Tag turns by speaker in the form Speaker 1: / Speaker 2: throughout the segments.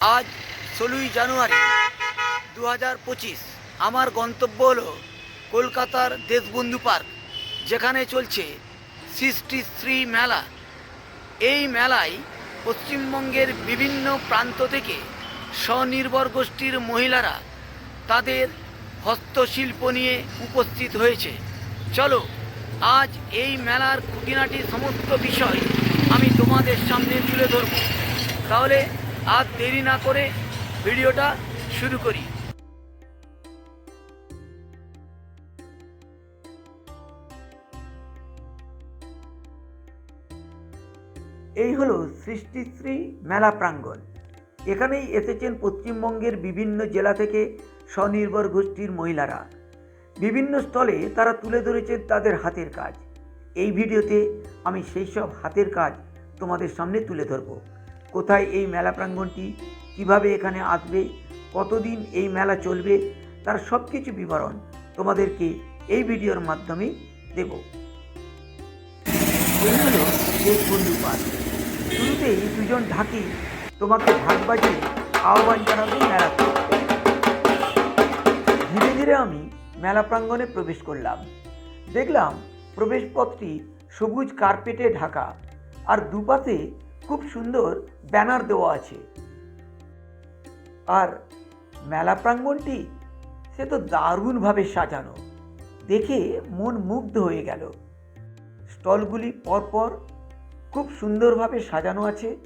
Speaker 1: আজ ষোলোই জানুয়ারি দু হাজার পঁচিশ। আমার গন্তব্য হলো কলকাতার দেশবন্ধু পার্ক, যেখানে চলছে সৃষ্টি শ্রী মেলা। এই মেলায় পশ্চিমবঙ্গের বিভিন্ন প্রান্ত থেকে স্বনির্ভর গোষ্ঠীর মহিলারা তাদের হস্তশিল্প নিয়ে উপস্থিত হয়েছে। চলো, আজ এই মেলার খুঁটিনাটি সমস্ত বিষয় আমি তোমাদের সামনে তুলে ধরব। তাহলে আর দেরি না করে ভিডিওটা শুরু করি। এই হলো সৃষ্টিশ্রী মেলা প্রাঙ্গণ। এখানেই এসেছেন পশ্চিমবঙ্গের বিভিন্ন জেলা থেকে স্বনির্ভর গোষ্ঠীর মহিলারা। বিভিন্ন স্থলে তারা তুলে ধরেছেন তাদের হাতের কাজ। এই ভিডিওতে আমি সেই সব হাতের কাজ তোমাদের সামনে তুলে ধরব। কোথায় এই মেলা প্রাঙ্গণটি কীভাবে এখানে আসবে, কতদিন এই মেলা চলবে, তার সব কিছু বিবরণ তোমাদেরকে এই ভিডিওর মাধ্যমে দেব। এই শুরুতেই দুজন ঢাকি তোমাকে ঢাক বাজিয়ে আহ্বান জানাবে মেলাতে ধীরে ধীরে আমি মেলা প্রাঙ্গণে প্রবেশ করলাম। দেখলাম প্রবেশপথটি সবুজ কার্পেটে ঢাকা, আর দুপাশে খুব সুন্দর ব্যানার দেওয়া আছে। আর মেলা প্রাঙ্গণটি সে তো দারুণভাবে সাজানো। দেখে মন মুগ্ধ হয়ে গেল। স্টলগুলি পরপর খুব সুন্দরভাবে সাজানো আছে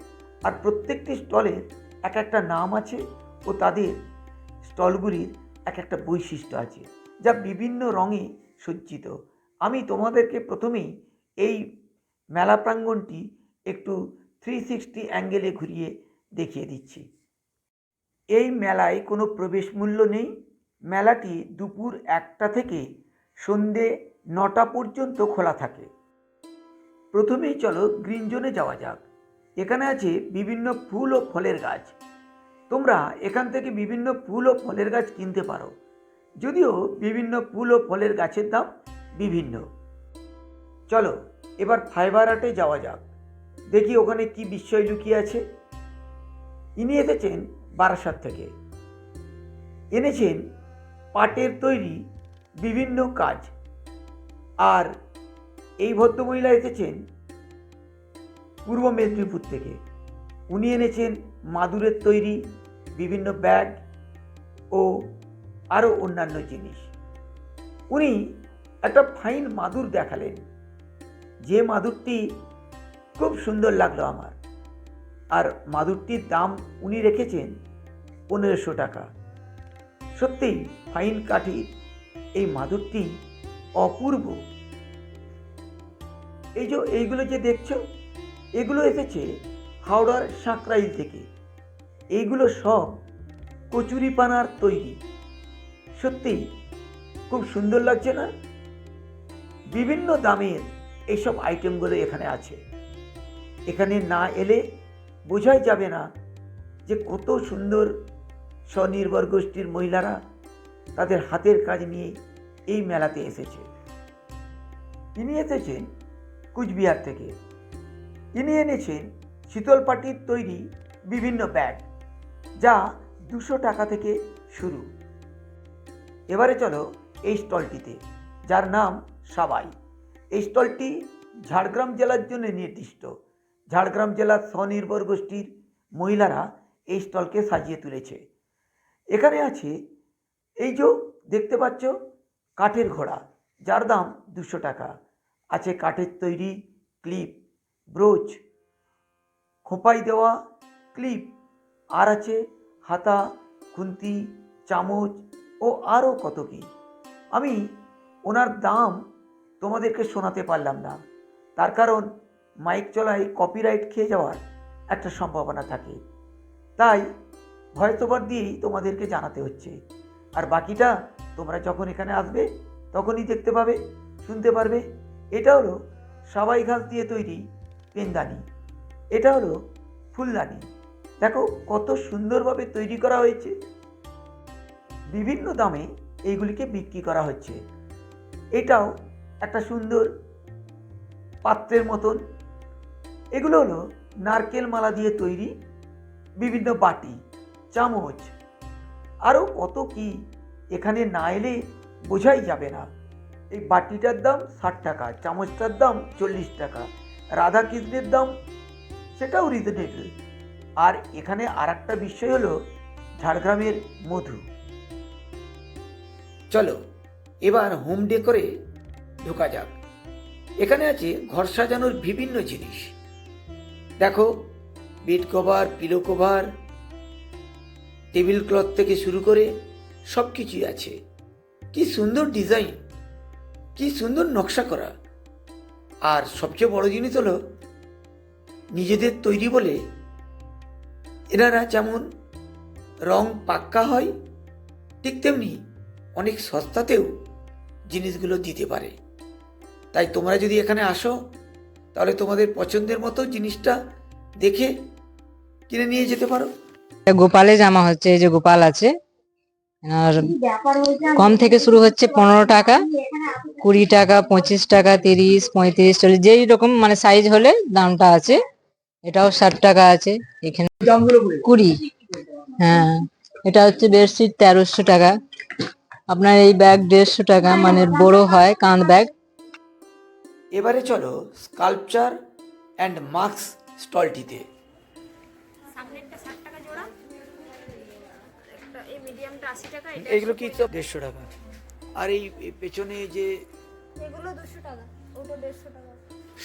Speaker 1: আর প্রত্যেকটি স্টলের এক একটা নাম আছে ও তাদের স্টলগুলির এক একটা বৈশিষ্ট্য আছে, যা বিভিন্ন রঙে সজ্জিত। আমি তোমাদেরকে প্রথমেই এই মেলা প্রাঙ্গণটি একটু থ্রি সিক্সটি অ্যাঙ্গেলে ঘুরিয়ে দেখিয়ে দিচ্ছি। এই মেলায় কোনো প্রবেশ মূল্য নেই। মেলাটি দুপুর একটা থেকে সন্ধে নটা পর্যন্ত খোলা থাকে। প্রথমেই চলো গ্রিন জোনে যাওয়া যাক। এখানে আছে বিভিন্ন ফুল ও ফলের গাছ। তোমরা এখান থেকে বিভিন্ন ফুল ও ফলের গাছ কিনতে পারো। যদিও বিভিন্ন ফুল ও ফলের গাছের দাম বিভিন্ন। চলো, এবার ফাইবার আর্টে যাওয়া যাক। দেখি ওখানে কি বিস্ময় লুকিয়ে আছে। ইনি এসেছেন বারাসাত থেকে। এনেছেন পাটের তৈরি বিভিন্ন কাজ। আর এই ভদ্রমহিলা এসেছেন পূর্ব মেদিনীপুর থেকে। উনি এনেছেন মাদুরের তৈরি বিভিন্ন ব্যাগ ও আরও অন্যান্য জিনিস। উনি একটা ফাইন মাদুর দেখালেন। যে মাদুরটি খুব সুন্দর লাগল আমার। আর মাদুরটির দাম উনি রেখেছেন পনেরোশো টাকা। সত্যি, ফাইন কাঠির এই মাদুরটি অপূর্ব। এই যে এইগুলো যে দেখছ, এগুলো এসেছে হাওড়ার সাঁকরাইল থেকে। এইগুলো সব কচুরিপানার তৈরি। সত্যি, খুব সুন্দর লাগছে না? বিভিন্ন দামের এইসব আইটেমগুলো এখানে আছে। এখানে না এলে বোঝাই যাবে না যে কত সুন্দর স্বনির্ভর গোষ্ঠীর মহিলারা তাদের হাতের কাজ নিয়ে এই মেলাতে এসেছে। তিনি এসেছেন কুচবিহার থেকে। তিনি এনেছেন শীতল পাটির তৈরি বিভিন্ন ব্যাগ, যা দুশো টাকা থেকে শুরু। এবারে চলো এই স্টলটিতে, যার নাম সাবাই। এই স্টলটি ঝাড়গ্রাম জেলার জন্য নির্দিষ্ট। ঝাড়গ্রাম জেলার স্বনির্ভর গোষ্ঠীর মহিলারা এই স্টলকে সাজিয়ে তুলেছে। এখানে আছে, এই যে দেখতে পাচ্ছ, কাঠের ঘোড়া, যার দাম দুশো টাকা। আছে কাঠের তৈরি ক্লিপ, ব্রোচ, খোপাই দেওয়া ক্লিপ, আর আছে হাতা, খুন্তি, চামচ ও আরও কত কী। আমি ওনার দাম তোমাদেরকে শোনাতে পারলাম না। তার কারণ মাইক চলায় কপিরাইট খেয়ে যাওয়ার একটা সম্ভাবনা থাকে। তাই ভয়েস দিয়েই তোমাদেরকে জানাতে হচ্ছে। আর বাকিটা তোমরা যখন এখানে আসবে, তখনই দেখতে পাবে, শুনতে পারবে। এটা হলো সাবাই ঘাস দিয়ে তৈরি পেনদানি। এটা হলো ফুলদানি। দেখো কত সুন্দরভাবে তৈরি করা হয়েছে। বিভিন্ন দামে এইগুলিকে বিক্রি করা হচ্ছে। এটাও একটা সুন্দর পাত্রের মতন এগুলো হলো নারকেল মালা দিয়ে তৈরি বিভিন্ন বাটি, চামচ। আরও কত কি এখানে না এলে বোঝাই যাবে না। এই বাটিটার দাম ষাট টাকা, চামচটার দাম চল্লিশ টাকা, রাধা কৃষ্ণের দাম সেটাও রিজনেবল আর এখানে আর একটা বিষয় হলো ঝাড়গ্রামের মধু। চলো, এবার হোম ডেকোরে ঢোকা যাক। এখানে আছে ঘর সাজানোর বিভিন্ন জিনিস। দেখো bed cover pillow cover table cloth থেকে শুরু করে সব কিছুই আছে। কি সুন্দর ডিজাইন কি সুন্দর নকশা করা। আর সবচেয়ে বড় জিনিস হলো, নিজেদের তৈরি বলে এনারা যেমন রং পাক্কা হয়, ঠিক তেমনি অনেক সস্তাতেও জিনিসগুলো দিতে পারে। তাই তোমরা যদি এখানে আসো তাহলে তোমাদের পছন্দের মতো জিনিসটা দেখে কিনে নিয়ে যেতে পারো।
Speaker 2: গোপালে জামা হচ্ছে, এই যে গোপাল আছে। আর কম থেকে শুরু হচ্ছে পনেরো টাকা, কুড়ি টাকা, পঁচিশ টাকা, তিরিশ, পঁয়ত্রিশ, চল্লিশ, যেই রকম মানে সাইজ হলে দামটা আছে, এটাও ষাট টাকা আছে, এখানে কুড়ি। হ্যাঁ এটা হচ্ছে বেডশিট তেরোশো টাকা। আপনার এই ব্যাগ দেড়শো টাকা মানে বড় হয় কাঁধ ব্যাগ
Speaker 1: এবারে চলো স্কাল্পচার অ্যান্ড মাস্ক স্টলটিতে।
Speaker 3: সামনেরটা ষাট টাকা জোড়া। একটা এই মিডিয়ামটা আশি টাকা এটা
Speaker 1: এগুলো কি সব দেড়শো টাকা? আর এই এই পেছনে যে
Speaker 3: এগুলো দুশো টাকা ওটা দেড়শো টাকা।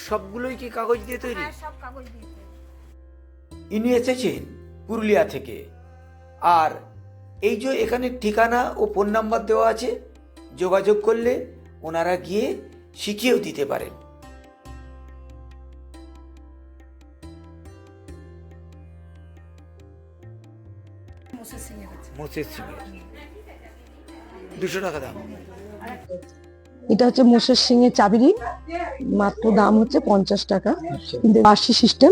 Speaker 1: সবগুলোই কি কাগজ দিয়ে তৈরি?
Speaker 3: হ্যাঁ সব কাগজ দিয়ে
Speaker 1: ইনি এসেছেন পুরুলিয়া থেকে। আর এই যে এখানে ঠিকানা ও ফোন নাম্বার দেওয়া আছে যোগাযোগ করলে ওনারা গিয়ে শিখিয়েও দিতে পারেন। মোসেস দুশো টাকা দাম।
Speaker 4: এটা হচ্ছে মোষের সিং এর চাবিরি মাত্র দাম হচ্ছে পঞ্চাশ টাকা। কিন্তু বাসি সিস্টেম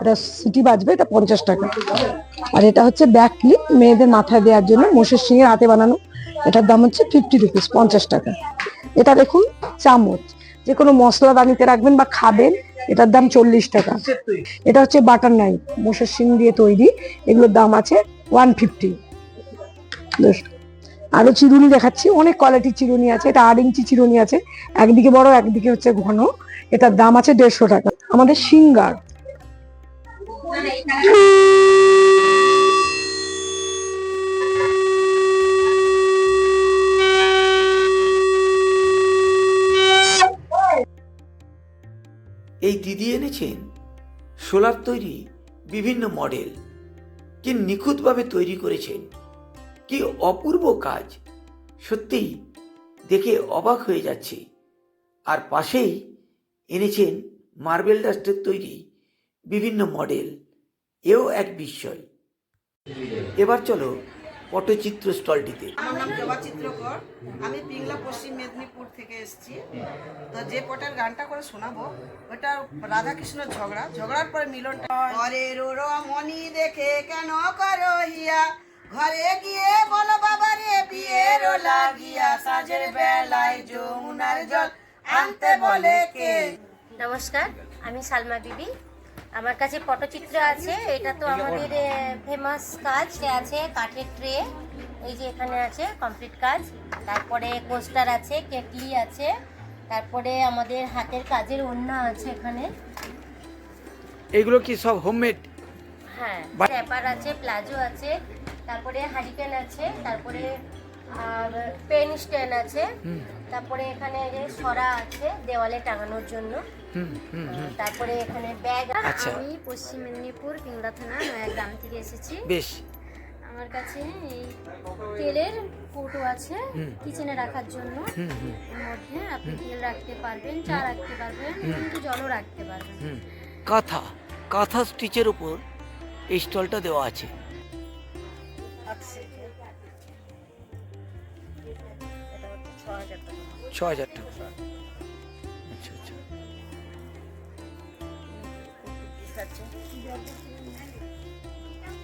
Speaker 4: এটা সিটি বাজবে এটা পঞ্চাশ টাকা। আর এটা হচ্ছে ব্যাক ক্লিপ মেয়েদের মাথায় দেওয়ার জন্য মোষের সিং এর হাতে বানানো। এটার দাম হচ্ছে ফিফটি রুপিস পঞ্চাশ টাকা। এটা দেখুন, চামচ। যে কোনো মশলা দানিতে রাখবেন বা খাবেন, এটার দাম চল্লিশ টাকা। এটা হচ্ছে বাটার নাইফ মোষের শিং দিয়ে তৈরি। এগুলোর দাম আছে ওয়ান ফিফটি আরও চিরুনি দেখাচ্ছি। অনেক কোয়ালিটির চিরুনি আছে। এটা আট ইঞ্চি চিরুনি আছে। একদিকে বড়, একদিকে হচ্ছে ঘন। এটার দাম আছে দেড়শো টাকা। আমাদের সিঙ্গার।
Speaker 1: এই দিদি এনেছেন? সোলার তৈরি বিভিন্ন মডেল। কি নিখুঁতভাবে তৈরি করেছেন? কি অপূর্ব কাজ। সত্যিই দেখে অবাক হয়ে যাচ্ছে। আর পাশেই এনেছেন মার্বেল ডাস্টের তৈরি বিভিন্ন মডেল। এও এক বিস্ময়। এবার চলো পটচিত্র স্টলটিতে
Speaker 5: আমার নাম জবা চিত্রকর। আমি পিংলা পশ্চিম মেদিনীপুর থেকে এসেছি। তো যে পটের গানটা করে শোনাবো ওটা রাধাকৃষ্ণ ঝগড়া। ঝগড়ার পরে মিলনটা ঘরের রমণী দেখে কেন করো হিয়া? ঘরে গিয়ে বলো বাবা রে বিয়ের লাগিয়া সাজের বেলায় যমুনার জল আনতে বলে কে?
Speaker 6: নমস্কার আমি সালমা বিবি। আমার কাছে পটচিত্র আছে এটা তো আমাদের ফেমাস কাজ আছে কাঠের ট্রে এই যে এখানে আছে কমপ্লিট কাজ তারপরে কোস্টার আছে কেটলি আছে তারপরে আমাদের হাতের কাজের ওন্না আছে এখানে।
Speaker 1: এগুলো কি সব হোমমেড
Speaker 6: হ্যাঁ র্যাপার আছে প্লাজো আছে তারপরে হারিকেন আছে তারপরে আর পেন স্ট্যান্ড আছে তারপরে এখানে সরা আছে দেওয়ালে টাঙানোর জন্য। তারপরে এখানে ব্যাগ
Speaker 1: আচ্ছা।
Speaker 3: আমি পশ্চিম মেদিনীপুর পিংলা থানা গ্রাম থেকে এসেছি।
Speaker 1: বেশ।
Speaker 3: আমার কাছে এই তেলের কৌটো আছে কিচেনে রাখার জন্য। এর মধ্যে আপনি তেল রাখতে পারবেন চা রাখতে পারবেন কিন্তু জলও রাখতে পারবেন।
Speaker 1: হুম। কাঁথা কাঁথা স্টিচের উপর এই স্টলটা দেওয়া আছে। ছ হাজার টাকা।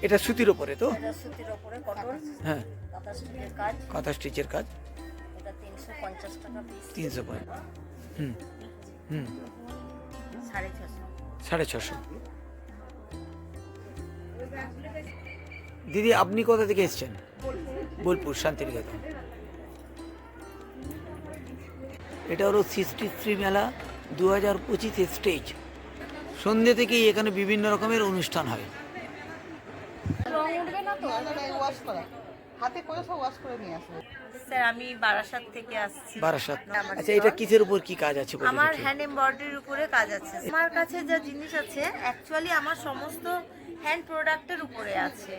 Speaker 1: এটা সুতির ওপরে তো?
Speaker 6: সুতির ওপরে কটন।
Speaker 1: হ্যাঁ।
Speaker 6: কাঁথা স্টিচের কাজ।
Speaker 1: কাঁথা স্টিচের কাজ।
Speaker 6: এটা তিনশো পঞ্চাশ টাকা পিস
Speaker 1: তিনশো পয়েন্ট হুম। হুম।
Speaker 6: সাড়ে ছশো
Speaker 1: সাড়ে ছশো দিদি আপনি কোথা থেকে এসেছেন? বোলপুর শান্তিনিকেতন। এটা হলো সৃষ্টি শ্রী মেলা দু হাজার পঁচিশে স্টেজ। সন্ধ্যে থেকেই এখানে বিভিন্ন রকমের অনুষ্ঠান হয়।
Speaker 5: ওয়াশ করা। হাতে করে সব ওয়াশ করে নিয়ে আসবে।
Speaker 7: স্যার আমি বারাসাত থেকে আসছি।
Speaker 1: বারাসাত। আচ্ছা এটা কিসের উপর কি কাজ আছে
Speaker 7: আমার হ্যান্ড এমব্রয়ডারির উপরে কাজ আছে। আমার কাছে যা জিনিস আছে অ্যাকচুয়ালি আমার সমস্ত হ্যান্ড প্রোডাক্টের উপরে আছে।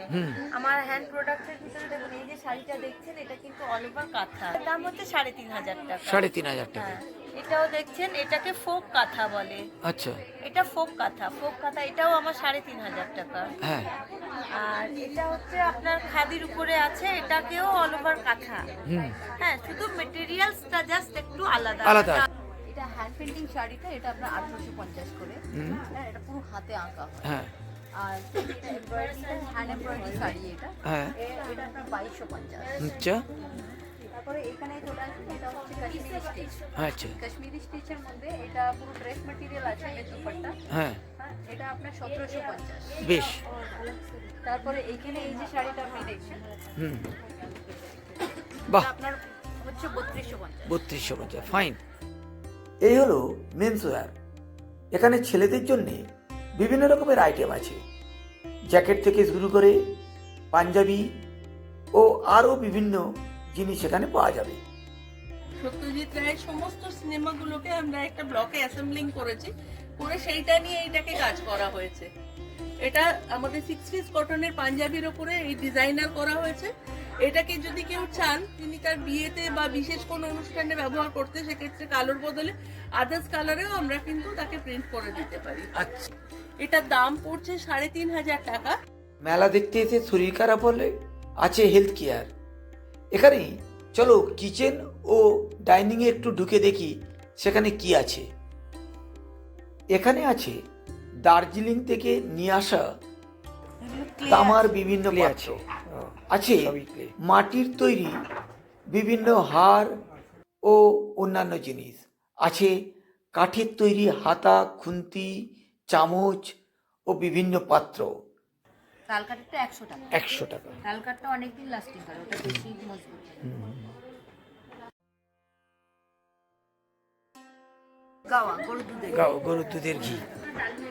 Speaker 7: আমার হ্যান্ড প্রোডাক্টের ভিতরে দেখুন এই যে শাড়িটা দেখছেন এটা কিন্তু অল ওভার কাঁথা। দাম হচ্ছে সাড়ে তিন হাজার টাকা।
Speaker 1: সাড়ে তিন হাজার টাকা।
Speaker 7: হ্যাঁ। এটাও দেখছেন এটাকে ফোক কাঁথা বলে।
Speaker 1: আচ্ছা।
Speaker 7: এটা ফোক কাঁথা ফোক কাঁথা এটাও আমার সাড়ে তিন হাজার টাকা।
Speaker 1: হ্যাঁ।
Speaker 7: আর এটা হচ্ছে আপনার খাদির উপরে আছে এটাকেও অল ওভার কাঁথা। হ্যাঁ শুধু মেটেরিয়ালসটা জাস্ট একটু আলাদা।
Speaker 1: আলাদা।
Speaker 8: এটা হ্যান্ড পেন্টিং শাড়িটা এটা আপনার আঠারোশো পঞ্চাশ করে। হ্যাঁ এটা পুরো হাতে আঁকা হয়।
Speaker 1: হ্যাঁ।
Speaker 8: আর হ্যান্ড এমব্রয়ডারি শাড়ি এটা।
Speaker 1: হ্যাঁ।
Speaker 8: এটা আপনার বাইশশো পঞ্চাশ।
Speaker 1: আচ্ছা।
Speaker 8: তারপরে এখানে চলে আসবে এটা হচ্ছে কাশ্মীরি স্টিচ
Speaker 1: আচ্ছা।
Speaker 8: কাশ্মীরি স্টিচের মধ্যে এটা পুরো ড্রেস মেটেরিয়াল আছে এটা দুপাট্টা।
Speaker 1: হ্যাঁ।
Speaker 8: হ্যাঁ এটা আপনার সতেরোশো পঞ্চাশ।
Speaker 1: বেশ।
Speaker 8: তারপরে এইখানে এই যে শাড়িটা আপনি দেখছেন
Speaker 1: হুম। বাহ।
Speaker 8: আপনার হচ্ছে বত্রিশশো পঞ্চাশ।
Speaker 1: বত্রিশশো পঞ্চাশ ফাইন। এই হলো মেন্স ওয়্যার এখানে ছেলেদের জন্য বিভিন্ন রকমের আইটেম আছে। জ্যাকেট থেকে শুরু করে পাঞ্জাবি ও আরও বিভিন্ন জিনিস এখানে পাওয়া যাবে।
Speaker 9: সত্যজিৎ রায়ের সমস্ত সিনেমাগুলোকে আমরা একটা ব্লকে অ্যাসেম্বলিং করেছি করে সেইটা নিয়ে এইটাকে কাজ করা হয়েছে। এটা আমাদের সিক্স পিস কটনের পাঞ্জাবির ওপরে এই ডিজাইনার করা হয়েছে। এটাকে যদি কেউ চান তিনি তার বিয়েতে বা বিশেষ কোনো অনুষ্ঠানে ব্যবহার করতে সেক্ষেত্রে কালোর বদলে আদার্স কালারেও আমরা কিন্তু তাকে প্রিন্ট করে দিতে পারি।
Speaker 1: আচ্ছা।
Speaker 9: এটার দাম পড়ছে সাড়ে তিন হাজার টাকা।
Speaker 1: মেলা দেখতে এসে শরীর খারাপ হলে? আছে হেলথ কেয়ার এখানে চলো কিচেন ও ডাইনিংয়ে একটু ঢুকে দেখি সেখানে কি আছে। এখানে আছে দার্জিলিং থেকে নিয়ে আসা তামার বিভিন্ন পাত্র আছে। মাটির তৈরি বিভিন্ন হার ও অন্যান্য জিনিস। আছে কাঠের তৈরি হাতা খুন্তি চামচ ও বিভিন্ন পাত্র।
Speaker 8: তালকাঠটা একশো টাকা।
Speaker 1: একশো টাকা।
Speaker 8: তালকাঠটা অনেকদিন লাস্টিং করে ওটা বেশি মজবুত।
Speaker 5: গাওয়া গরু দুধে
Speaker 1: গাও গরুর দুধের ঘি।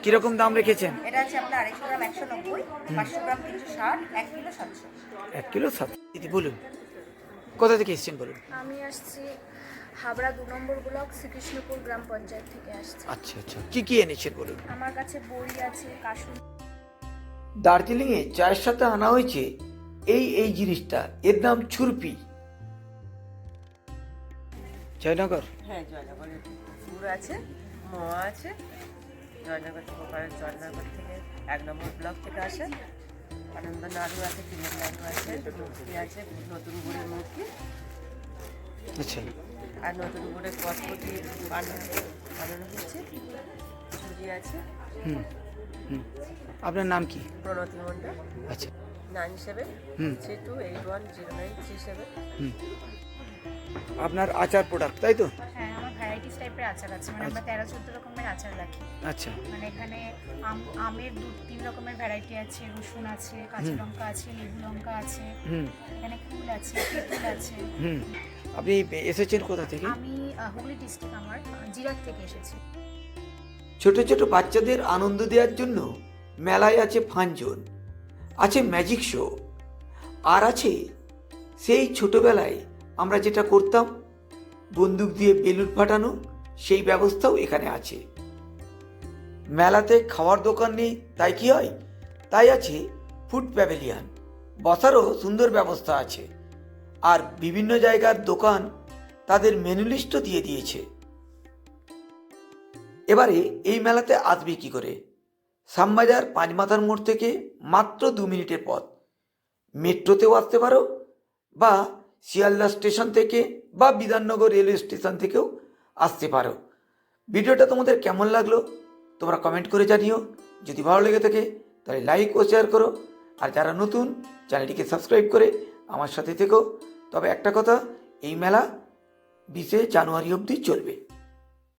Speaker 1: কীরকম দাম রেখেছেন?
Speaker 5: এটা আছে আপনার আড়াইশো গ্রাম একশো নব্বই পাঁচশো গ্রাম তিনশো ষাট এক কিলো সাতশো।
Speaker 1: এক কিলো সাত দিদি বলুন। কোথা থেকে এসেছেন বলুন?
Speaker 3: আমি আসছি হাবড়া দু নম্বর ব্লক শ্রীকৃষ্ণপুর গ্রাম পঞ্চায়েত থেকে আসছি।
Speaker 1: আচ্ছা আচ্ছা। কি কি এনেছেন বলুন?
Speaker 3: আমার কাছে বড়ি আছে কাশুন
Speaker 1: দার্জিলিংয়ে চায়ের সাথে আনা হয়েছে এই এই জিনিসটা। এর নাম ছুরপি। জয়নগর।
Speaker 7: হ্যাঁ জয়নগরের পুকুর আছে মোয়া আছে। জয়নগর থেকে ওপারে জয়নগর থেকে এক নম্বর ব্লক থেকে আসে। আনন্দ নাড়ু আছে তিনের নাড়ু আছে মূর্তি আছে নতুন গুড়ের মূর্তি
Speaker 1: আচ্ছা।
Speaker 7: আর নতুন গুড়ে কটকটি বানানো বানানো হচ্ছে আছে।
Speaker 1: হুম। আপনার নাম কি?
Speaker 7: প্রণতি মণ্ডল।
Speaker 1: আচ্ছা।
Speaker 7: নাইন সেভেন
Speaker 1: হুম।
Speaker 7: Three two eight one zero nine three seven
Speaker 1: আপনার আচার প্রোডাক্ট তাই তো?
Speaker 3: হ্যাঁ আমার ভ্যারাইটিস টাইপের আচার আছে। মানে আমরা তেরো চোদ্দ রকমের আচার রাখি।
Speaker 1: আচ্ছা।
Speaker 3: মানে এখানে আম আমের দু তিন রকমের ভ্যারাইটি আছে। রসুন আছে কাঁচা লঙ্কা আছে লেবু লঙ্কা আছে।
Speaker 1: হুম।
Speaker 3: এখানে কুল আছে তেঁতুল আছে।
Speaker 1: হুম। আপনি এসেছেন কোথা থেকে?
Speaker 3: আমি হুগলি ডিস্ট্রিক্ট আমার জিরাট থেকে এসেছি।
Speaker 1: ছোট ছোট বাচ্চাদের আনন্দ দেওয়ার জন্য মেলায় আছে ফানজোন, আছে ম্যাজিক শো, আর আছে সেই ছোটবেলায় আমরা যেটা করতাম, বন্দুক দিয়ে বেলুন ফাটানো, সেই ব্যবস্থাও এখানে আছে। মেলাতে খাওয়ার দোকান নেই, তাই কি হয়? তাই আছে ফুড প্যাভিলিয়ান, বসারও সুন্দর ব্যবস্থা আছে। আর বিভিন্ন জায়গার দোকান তাদের মেনু লিস্টও দিয়ে দিয়েছে। এবারে এই মেলাতে আসবে কি করে? শ্যামবাজার পাঁচমাথার মোড় থেকে মাত্র দু মিনিটের পথ। মেট্রোতেও আসতে পারো বা শিয়ালদা স্টেশন থেকে বা বিধাননগর রেলওয়ে স্টেশন থেকেও আসতে পারো। ভিডিওটা তোমাদের কেমন লাগল তোমরা কমেন্ট করে জানিও। যদি ভালো লেগে থাকে তাহলে লাইক ও শেয়ার করো। আর যারা নতুন, চ্যানেলটিকে সাবস্ক্রাইব করে আমার সাথে থেকো। তবে একটা কথা, এই মেলা বিশে জানুয়ারি অবধি চলবে।